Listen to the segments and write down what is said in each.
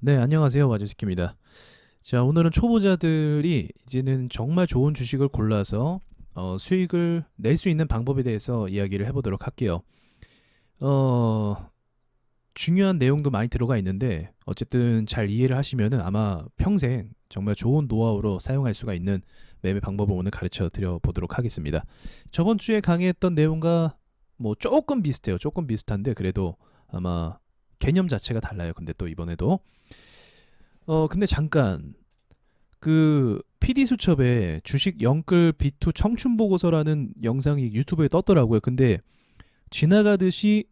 네, 안녕하세요. 와주스키입니다. 자, 오늘은 초보자들이 이제는 정말 좋은 주식을 골라서 어, 수익을 낼 수 있는 방법에 대해서 이야기를 해보도록 할게요. 어, 중요한 내용도 많이 들어가 있는데 어쨌든 잘 이해를 하시면은 아마 평생 정말 좋은 노하우로 사용할 수가 있는 매매 방법을 오늘 가르쳐 드려 보도록 하겠습니다. 저번 주에 강의했던 내용과 뭐 조금 비슷해요. 조금 비슷한데 그래도 아마 개념 자체가 달라요. 근데 또 이번에도 어 근데 잠깐 그 PD 수첩에 주식 영끌 B2 청춘 보고서라는 영상이 유튜브에 떴더라고요. 근데 지나가듯이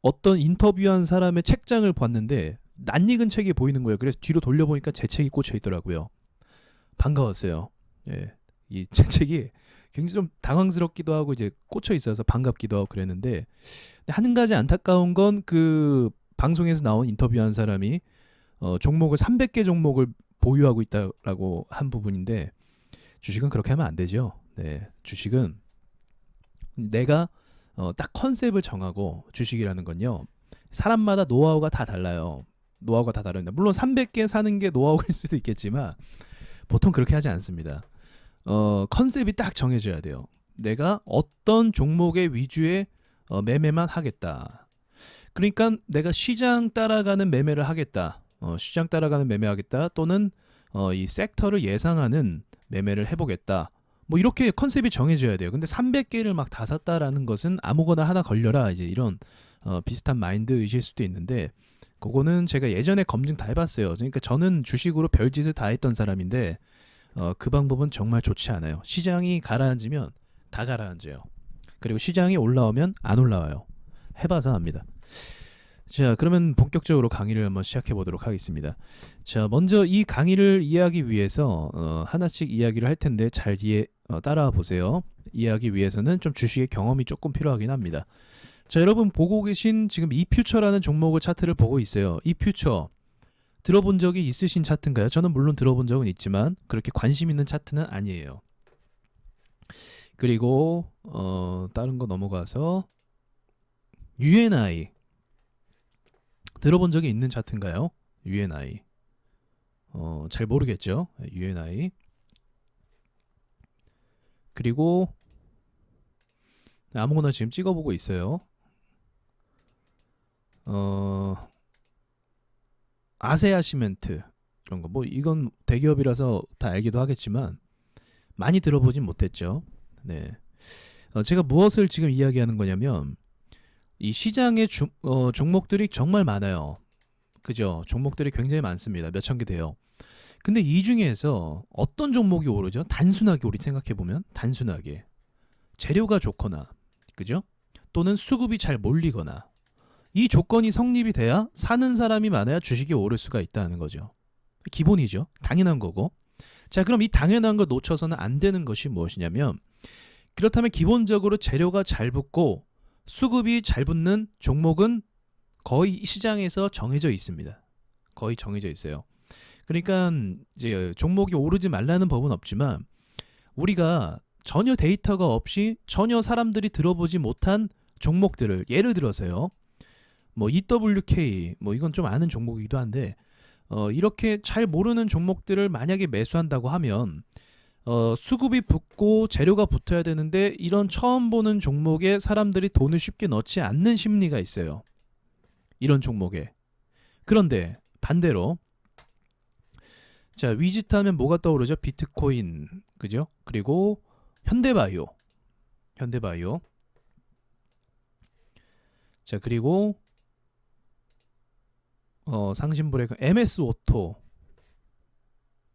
어떤 인터뷰한 사람의 책장을 봤는데 낯익은 책이 보이는 거예요. 그래서 뒤로 돌려보니까 제 책이 꽂혀 있더라고요. 반가웠어요. 예. 이 제 책이 굉장히 좀 당황스럽기도 하고 이제 꽂혀 있어서 반갑기도 하고 그랬는데 한 가지 안타까운 건 그 방송에서 나온 인터뷰한 사람이 어, 종목을 300개 종목을 보유하고 있다라고 한 부분인데 주식은 그렇게 하면 안 되죠. 네, 주식은 내가 어, 딱 컨셉을 정하고 주식이라는 건요. 사람마다 노하우가 다 달라요. 노하우가 다 다릅니다. 물론 300개 사는 게 노하우일 수도 있겠지만 보통 그렇게 하지 않습니다. 어, 컨셉이 딱 정해져야 돼요. 내가 어떤 종목의 위주의 어, 매매만 하겠다. 그러니까 내가 시장 따라가는 매매를 하겠다. 어, 시장 따라가는 매매하겠다. 또는 어, 이 섹터를 예상하는 매매를 해보겠다. 뭐 이렇게 컨셉이 정해져야 돼요. 근데 300개를 막 다 샀다라는 것은 아무거나 하나 걸려라 이제 이런 어, 비슷한 마인드이실 수도 있는데 그거는 제가 예전에 검증 다 해봤어요. 그러니까 저는 주식으로 별짓을 다 했던 사람인데 어, 그 방법은 정말 좋지 않아요. 시장이 가라앉으면 다 가라앉아요. 그리고 시장이 올라오면 안 올라와요. 해봐서 압니다. 자, 그러면 본격적으로 강의를 한번 시작해 보도록 하겠습니다. 자, 먼저 이 강의를 이해하기 위해서 어, 하나씩 이야기를 할 텐데 잘 이해 어, 따라와 보세요. 이해하기 위해서는 좀 주식의 경험이 조금 필요하긴 합니다. 자, 여러분 보고 계신 지금 이퓨처라는 종목을 차트를 보고 있어요. 이퓨처 들어본 적이 있으신 차트인가요? 저는 물론 들어본 적은 있지만 그렇게 관심 있는 차트는 아니에요. 그리고 어, 다른 거 넘어가서 UNI 들어본 적이 있는 차트인가요? UNI 어, 잘 모르겠죠. UNI 그리고 아무거나 지금 찍어보고 있어요. 어, 아세아 시멘트 이런 거 뭐 이건 대기업이라서 다 알기도 하겠지만 많이 들어보진 못했죠. 네. 어, 제가 무엇을 지금 이야기하는 거냐면 이 시장의 주, 어, 종목들이 정말 많아요. 그죠? 종목들이 굉장히 많습니다. 몇 천 개 돼요. 근데 이 중에서 어떤 종목이 오르죠? 단순하게 우리 생각해 보면 단순하게 재료가 좋거나 그죠? 또는 수급이 잘 몰리거나 이 조건이 성립이 돼야 사는 사람이 많아야 주식이 오를 수가 있다는 거죠. 기본이죠. 당연한 거고. 자, 그럼 이 당연한 거 놓쳐서는 안 되는 것이 무엇이냐면 그렇다면 기본적으로 재료가 잘 붙고 수급이 잘 붙는 종목은 거의 시장에서 정해져 있습니다. 거의 정해져 있어요. 그러니까 이제 종목이 오르지 말라는 법은 없지만 우리가 전혀 데이터가 없이 전혀 사람들이 들어보지 못한 종목들을 예를 들어서요. 뭐 EWK 뭐 이건 좀 아는 종목이기도 한데 어 이렇게 잘 모르는 종목들을 만약에 매수한다고 하면 어 수급이 붙고 재료가 붙어야 되는데 이런 처음 보는 종목에 사람들이 돈을 쉽게 넣지 않는 심리가 있어요. 이런 종목에. 그런데 반대로 자, 위지하면 뭐가 떠오르죠? 비트코인. 그죠? 그리고 현대바이오. 현대바이오. 자, 그리고 어, 상신브레이크 MS 오토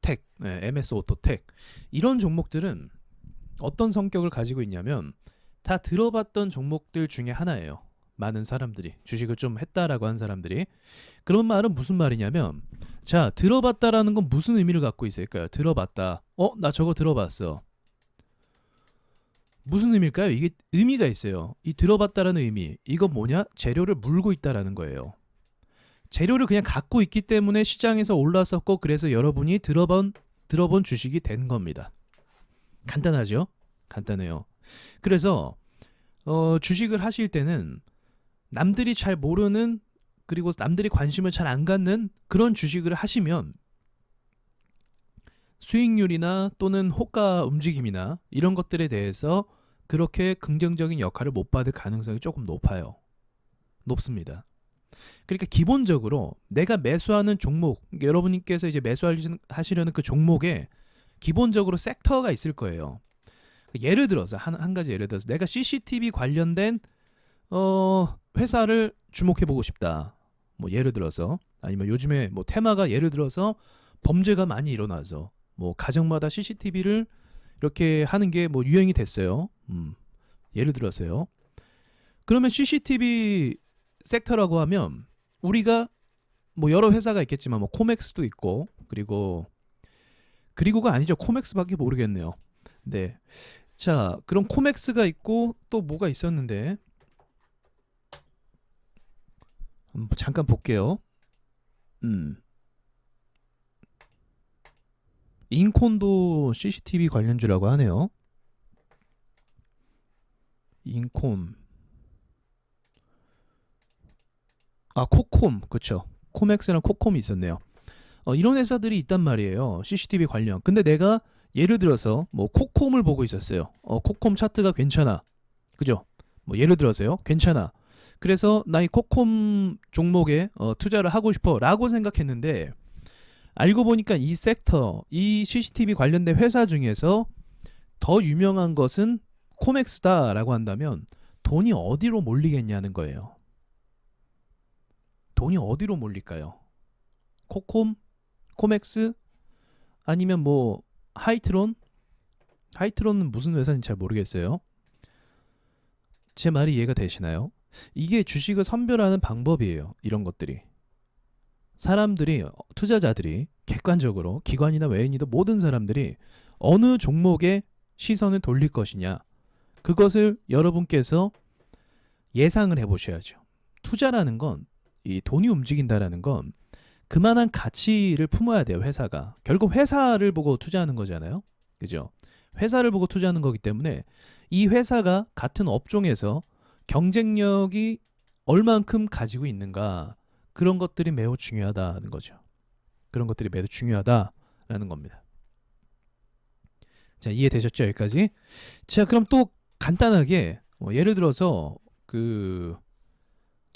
텍. 네, MS 오토 텍. 이런 종목들은 어떤 성격을 가지고 있냐면 다 들어봤던 종목들 중에 하나예요. 많은 사람들이 주식을 좀 했다라고 한 사람들이 그런 말은 무슨 말이냐면 자 들어봤다라는 건 무슨 의미를 갖고 있을까요? 들어봤다. 어 나 저거 들어봤어. 무슨 의미일까요? 이게 의미가 있어요. 이 들어봤다라는 의미 이건 뭐냐? 재료를 물고 있다라는 거예요. 재료를 그냥 갖고 있기 때문에 시장에서 올랐었고 그래서 여러분이 들어본 들어본 주식이 된 겁니다. 간단하죠? 간단해요. 그래서 어, 주식을 하실 때는 남들이 잘 모르는 그리고 남들이 관심을 잘 안 갖는 그런 주식을 하시면 수익률이나 또는 호가 움직임이나 이런 것들에 대해서 그렇게 긍정적인 역할을 못 받을 가능성이 조금 높아요. 높습니다. 그러니까 기본적으로 내가 매수하는 종목, 여러분께서 이제 매수하시려는 그 종목에 기본적으로 섹터가 있을 거예요. 예를 들어서 한, 한 가지 예를 들어서 내가 CCTV 관련된 어, 회사를 주목해 보고 싶다. 뭐 예를 들어서 아니면 요즘에 뭐 테마가 예를 들어서 범죄가 많이 일어나서 뭐 가정마다 CCTV를 이렇게 하는 게 뭐 유행이 됐어요. 음. 예를 들어서요. 그러면 CCTV 섹터라고 하면 우리가 뭐 여러 회사가 있겠지만 뭐 코맥스도 있고 그리고 그리고가 아니죠. 코맥스밖에 모르겠네요. 네. 자, 그럼 코맥스가 있고 또 뭐가 있었는데 음, 잠깐 볼게요. 음. 인콘도 CCTV 관련주라고 하네요. 인콘. 아, 코콤. 그쵸. 코맥스랑 코콤이 있었네요. 어, 이런 회사들이 있단 말이에요. CCTV 관련. 근데 내가 예를 들어서 뭐 코콤을 보고 있었어요. 어, 코콤 차트가 괜찮아. 그죠? 뭐 예를 들어서요. 괜찮아. 그래서 나 이 코콤 종목에 어, 투자를 하고 싶어 라고 생각했는데 알고 보니까 이 섹터, 이 CCTV 관련된 회사 중에서 더 유명한 것은 코맥스다라고 한다면 돈이 어디로 몰리겠냐는 거예요. 돈이 어디로 몰릴까요? 코콤, 코맥스, 아니면 뭐 하이트론? 하이트론은 무슨 회사인지 잘 모르겠어요. 제 말이 이해가 되시나요? 이게 주식을 선별하는 방법이에요. 이런 것들이. 사람들이 투자자들이 객관적으로 기관이나 외인이든 모든 사람들이 어느 종목에 시선을 돌릴 것이냐 그것을 여러분께서 예상을 해보셔야죠. 투자라는 건 이 돈이 움직인다라는 건 그만한 가치를 품어야 돼요. 회사가 결국 회사를 보고 투자하는 거잖아요. 그죠? 회사를 보고 투자하는 거기 때문에 이 회사가 같은 업종에서 경쟁력이 얼만큼 가지고 있는가 그런 것들이 매우 중요하다는 거죠. 그런 것들이 매우 중요하다라는 겁니다. 자 이해되셨죠 여기까지? 자 그럼 또 간단하게 뭐 예를 들어서 그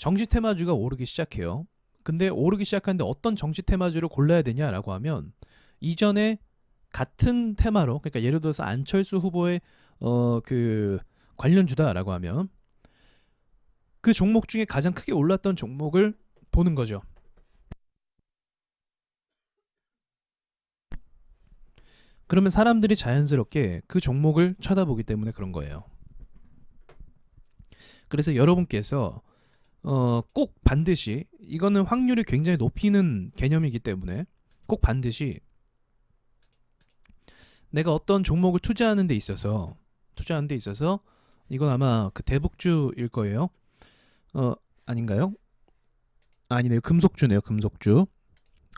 정시 테마주가 오르기 시작해요. 근데 오르기 시작하는데 어떤 정시 테마주를 골라야 되냐라고 하면 이전에 같은 테마로 그러니까 예를 들어서 안철수 후보의 어 그 관련 주다라고 하면 그 종목 중에 가장 크게 올랐던 종목을 보는 거죠. 그러면 사람들이 자연스럽게 그 종목을 쳐다보기 때문에 그런 거예요. 그래서 여러분께서 어, 꼭 반드시 이거는 확률이 굉장히 높이는 개념이기 때문에 꼭 반드시 내가 어떤 종목을 투자하는 데 있어서 투자하는 데 있어서 이건 아마 그 대북주일 거예요. 어 아닌가요? 아니네요. 금속주네요. 금속주.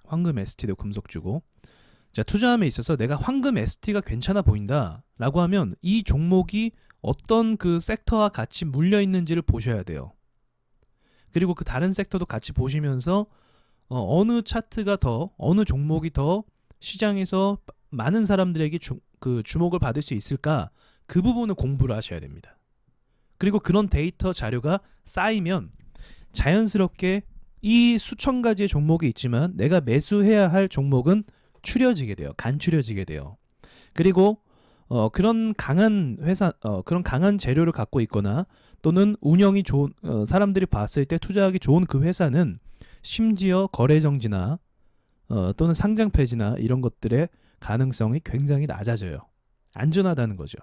황금 ST도 금속주고. 자, 투자함에 있어서 내가 황금 ST가 괜찮아 보인다라고 하면 이 종목이 어떤 그 섹터와 같이 물려 있는지를 보셔야 돼요. 그리고 그 다른 섹터도 같이 보시면서 어, 느 차트가 더 어느 종목이 더 시장에서 많은 사람들에게 주, 그 주목을 받을 수 있을까 그 부분을 공부를 하셔야 됩니다. 그리고 그런 데이터 자료가 쌓이면 자연스럽게 이 수천 가지의 종목이 있지만 내가 매수해야 할 종목은 추려지게 돼요. 간추려지게 돼요. 그리고 어, 그런 강한 회사, 어, 그런 강한 재료를 갖고 있거나 또는 운영이 좋은 어, 사람들이 봤을 때 투자하기 좋은 그 회사는 심지어 거래 정지나 어, 또는 상장 폐지나 이런 것들의 가능성이 굉장히 낮아져요. 안전하다는 거죠.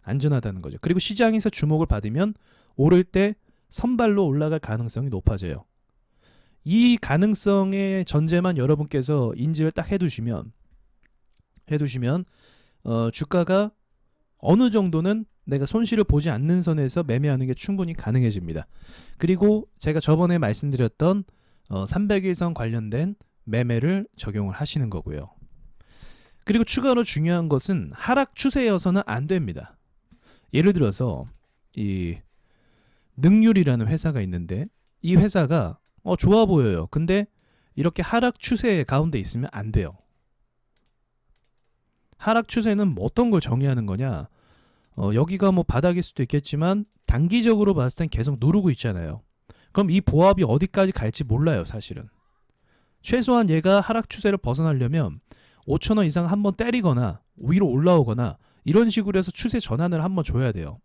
안전하다는 거죠. 그리고 시장에서 주목을 받으면 오를 때 선발로 올라갈 가능성이 높아져요. 이 가능성의 전제만 여러분께서 인지를 딱 해두시면 해두시면 어, 주가가 어느 정도는 내가 손실을 보지 않는 선에서 매매하는 게 충분히 가능해집니다. 그리고 제가 저번에 말씀드렸던 어, 300일선 관련된 매매를 적용을 하시는 거고요. 그리고 추가로 중요한 것은 하락 추세여서는 안 됩니다. 예를 들어서 이 능률이라는 회사가 있는데 이 회사가 어 좋아 보여요. 근데 이렇게 하락 추세 가운데 있으면 안 돼요. 하락 추세는 뭐 어떤 걸 정의하는 거냐? 어, 여기가 뭐 바닥일 수도 있겠지만 단기적으로 봤을 땐 계속 누르고 있잖아요. 그럼 이 보합이 어디까지 갈지 몰라요, 사실은. 최소한 얘가 하락 추세를 벗어나려면 5천원 이상 한번 때리거나 위로 올라오거나 이런 식으로 해서 추세 전환을 한번 줘야 돼요.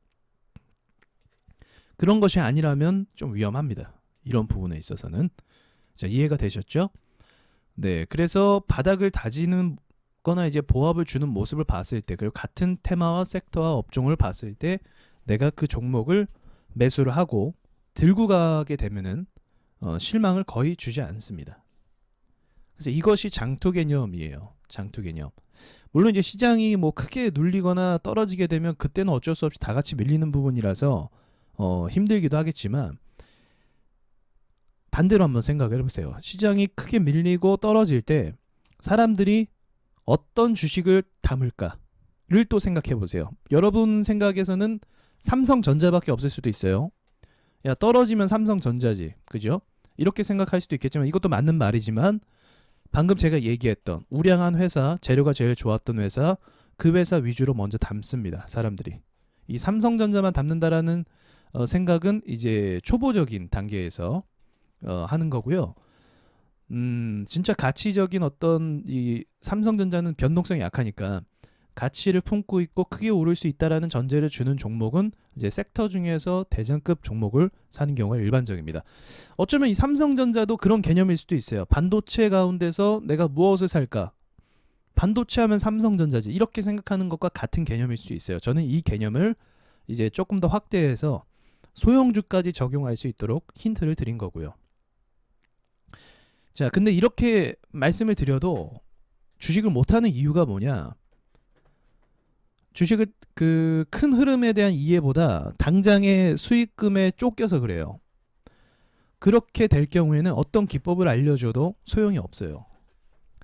그런 것이 아니라면 좀 위험합니다. 이런 부분에 있어서는. 자, 이해가 되셨죠? 네. 그래서 바닥을 다지는 거나 이제 보합을 주는 모습을 봤을 때 그리고 같은 테마와 섹터와 업종을 봤을 때 내가 그 종목을 매수를 하고 들고 가게 되면은 어, 실망을 거의 주지 않습니다. 그래서 이것이 장투 개념이에요. 장투 개념. 물론 이제 시장이 뭐 크게 눌리거나 떨어지게 되면 그때는 어쩔 수 없이 다 같이 밀리는 부분이라서 어, 힘들기도 하겠지만 반대로 한번 생각을 해보세요. 시장이 크게 밀리고 떨어질 때 사람들이 어떤 주식을 담을까를 또 생각해 보세요. 여러분 생각에서는 삼성전자밖에 없을 수도 있어요. 야 떨어지면 삼성전자지, 그죠? 이렇게 생각할 수도 있겠지만 이것도 맞는 말이지만 방금 제가 얘기했던 우량한 회사, 재료가 제일 좋았던 회사, 그 회사 위주로 먼저 담습니다. 사람들이 이 삼성전자만 담는다라는 어, 생각은 이제 초보적인 단계에서 어, 하는 거고요. 음, 진짜 가치적인 어떤 이 삼성전자는 변동성이 약하니까 가치를 품고 있고 크게 오를 수 있다라는 전제를 주는 종목은 이제 섹터 중에서 대장급 종목을 사는 경우가 일반적입니다. 어쩌면 이 삼성전자도 그런 개념일 수도 있어요. 반도체 가운데서 내가 무엇을 살까? 반도체 하면 삼성전자지. 이렇게 생각하는 것과 같은 개념일 수 있어요. 저는 이 개념을 이제 조금 더 확대해서 소형주까지 적용할 수 있도록 힌트를 드린 거고요. 자, 근데 이렇게 말씀을 드려도 주식을 못하는 이유가 뭐냐? 주식을 그 큰 흐름에 대한 이해보다 당장의 수익금에 쫓겨서 그래요. 그렇게 될 경우에는 어떤 기법을 알려줘도 소용이 없어요.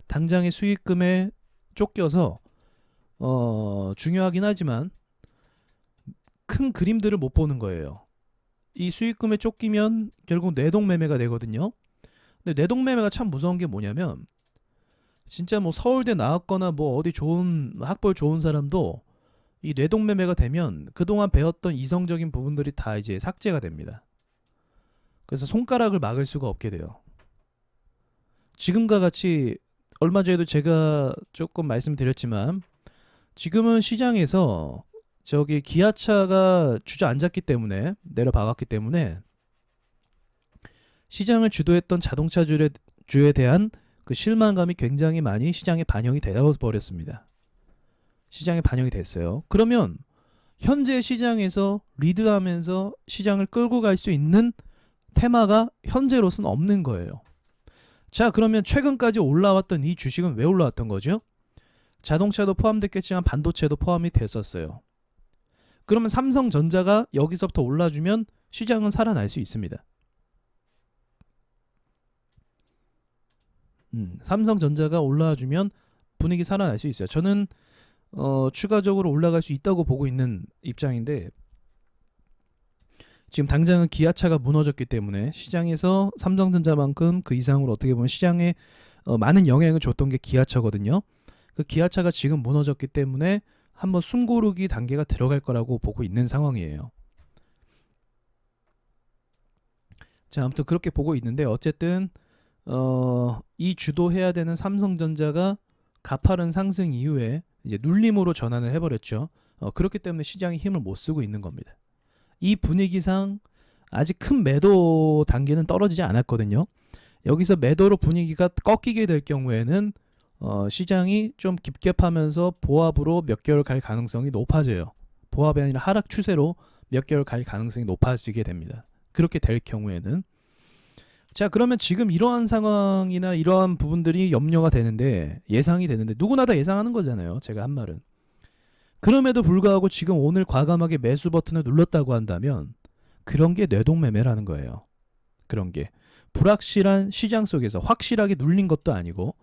당장의 수익금에 쫓겨서 어, 중요하긴 하지만 큰 그림들을 못 보는 거예요. 이 수익금에 쫓기면 결국 뇌동매매가 되거든요. 근데 뇌동매매가 참 무서운 게 뭐냐면 진짜 뭐 서울대 나왔거나 뭐 어디 좋은 학벌 좋은 사람도 이 뇌동매매가 되면 그동안 배웠던 이성적인 부분들이 다 이제 삭제가 됩니다. 그래서 손가락을 막을 수가 없게 돼요. 지금과 같이 얼마 전에도 제가 조금 말씀드렸지만 지금은 시장에서 저기 기아차가 주저앉았기 때문에 내려박았기 때문에 시장을 주도했던 자동차주에 주에 대한 그 실망감이 굉장히 많이 시장에 반영이 되어 버렸습니다. 시장에 반영이 됐어요. 그러면 현재 시장에서 리드하면서 시장을 끌고 갈 수 있는 테마가 현재로서는 없는 거예요. 자, 그러면 최근까지 올라왔던 이 주식은 왜 올라왔던 거죠? 자동차도 포함됐겠지만 반도체도 포함이 됐었어요. 그러면 삼성전자가 여기서부터 올라주면 시장은 살아날 수 있습니다. 음, 삼성전자가 올라주면 분위기 살아날 수 있어요. 저는 어, 추가적으로 올라갈 수 있다고 보고 있는 입장인데 지금 당장은 기아차가 무너졌기 때문에 시장에서 삼성전자만큼 그 이상으로 어떻게 보면 시장에 어, 많은 영향을 줬던 게 기아차거든요. 그 기아차가 지금 무너졌기 때문에 한번 숨고르기 단계가 들어갈 거라고 보고 있는 상황이에요. 자, 아무튼 그렇게 보고 있는데 어쨌든 어, 이 주도해야 되는 삼성전자가 가파른 상승 이후에 이제 눌림으로 전환을 해버렸죠. 어, 그렇기 때문에 시장이 힘을 못 쓰고 있는 겁니다. 이 분위기상 아직 큰 매도 단계는 떨어지지 않았거든요. 여기서 매도로 분위기가 꺾이게 될 경우에는 어, 시장이 좀 깊게 파면서 보합으로 몇 개월 갈 가능성이 높아져요. 보합이 아니라 하락 추세로 몇 개월 갈 가능성이 높아지게 됩니다. 그렇게 될 경우에는 자 그러면 지금 이러한 상황이나 이러한 부분들이 염려가 되는데 예상이 되는데 누구나 다 예상하는 거잖아요. 제가 한 말은 그럼에도 불구하고 지금 오늘 과감하게 매수 버튼을 눌렀다고 한다면 그런 게 뇌동매매라는 거예요. 그런 게 불확실한 시장 속에서 확실하게 눌린 것도 아니고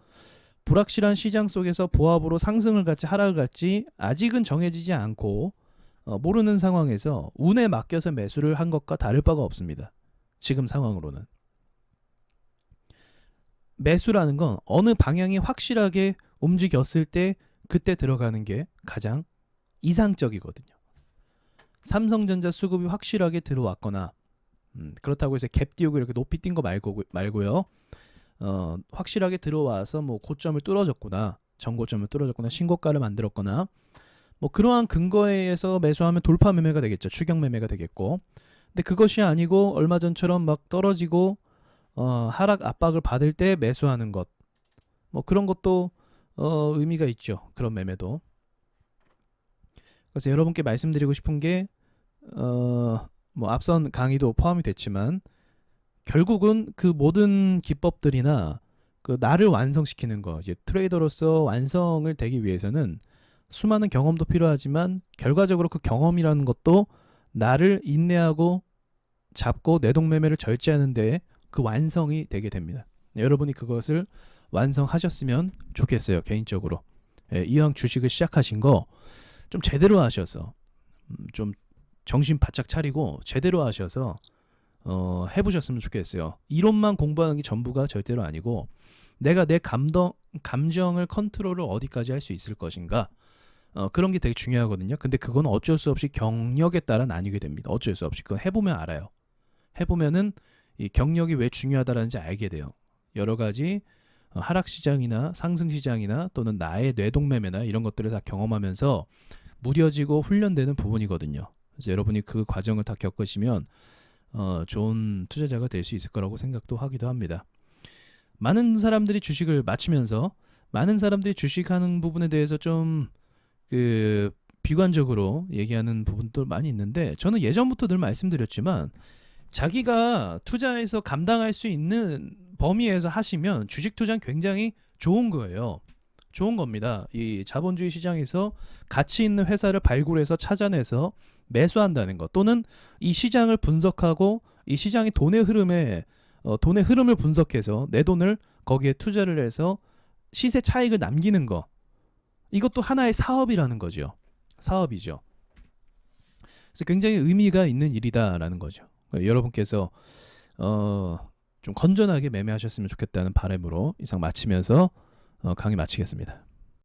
불확실한 시장 속에서 보합으로 상승을 갖지 하락을 갖지 아직은 정해지지 않고 어, 모르는 상황에서 운에 맡겨서 매수를 한 것과 다를 바가 없습니다. 지금 상황으로는. 매수라는 건 어느 방향이 확실하게 움직였을 때 그때 들어가는 게 가장 이상적이거든요. 삼성전자 수급이 확실하게 들어왔거나 음, 그렇다고 해서 갭 띄우고 이렇게 높이 뛴 거 말고 말고요. 어, 확실하게 들어와서 뭐 고점을 뚫어졌거나 전고점을 뚫어졌거나 신고가를 만들었거나 뭐 그러한 근거에 의해서 매수하면 돌파 매매가 되겠죠. 추격 매매가 되겠고. 근데 그것이 아니고 얼마 전처럼 막 떨어지고 어, 하락 압박을 받을 때 매수하는 것. 뭐 그런 것도 어, 의미가 있죠. 그런 매매도. 그래서 여러분께 말씀드리고 싶은 게 어, 뭐 앞선 강의도 포함이 됐지만 결국은 그 모든 기법들이나 그 나를 완성시키는 거 이제 트레이더로서 완성을 되기 위해서는 수많은 경험도 필요하지만 결과적으로 그 경험이라는 것도 나를 인내하고 잡고 내동매매를 절제하는 데 그 완성이 되게 됩니다. 네, 여러분이 그것을 완성하셨으면 좋겠어요. 개인적으로 예, 이왕 주식을 시작하신 거 좀 제대로 하셔서 음, 좀 정신 바짝 차리고 제대로 하셔서 어, 해보셨으면 좋겠어요. 이론만 공부하는 게 전부가 절대로 아니고 내가 내 감정 감정을 컨트롤을 어디까지 할 수 있을 것인가 어, 그런 게 되게 중요하거든요. 근데 그건 어쩔 수 없이 경력에 따라 나뉘게 됩니다. 어쩔 수 없이 그건 해보면 알아요. 해보면은 이 경력이 왜 중요하다라는지 알게 돼요. 여러 가지 어, 하락 시장이나 상승 시장이나 또는 나의 뇌동매매나 이런 것들을 다 경험하면서 무뎌지고 훈련되는 부분이거든요. 그래서 여러분이 그 과정을 다 겪으시면 어, 좋은 투자자가 될 수 있을 거라고 생각도 하기도 합니다. 많은 사람들이 주식을 마치면서 많은 사람들이 주식하는 부분에 대해서 좀 그 비관적으로 얘기하는 부분도 많이 있는데 저는 예전부터 늘 말씀드렸지만 자기가 투자해서 감당할 수 있는 범위에서 하시면 주식 투자는 굉장히 좋은 거예요. 좋은 겁니다. 이 자본주의 시장에서 가치 있는 회사를 발굴해서 찾아내서 매수한다는 것 또는 이 시장을 분석하고 이 시장의 돈의 흐름에 어, 돈의 흐름을 분석해서 내 돈을 거기에 투자를 해서 시세 차익을 남기는 거 이것도 하나의 사업이라는 거죠. 사업이죠. 그래서 굉장히 의미가 있는 일이다라는 거죠. 여러분께서 어, 좀 건전하게 매매하셨으면 좋겠다는 바람으로 이상 마치면서 어, 강의 마치겠습니다.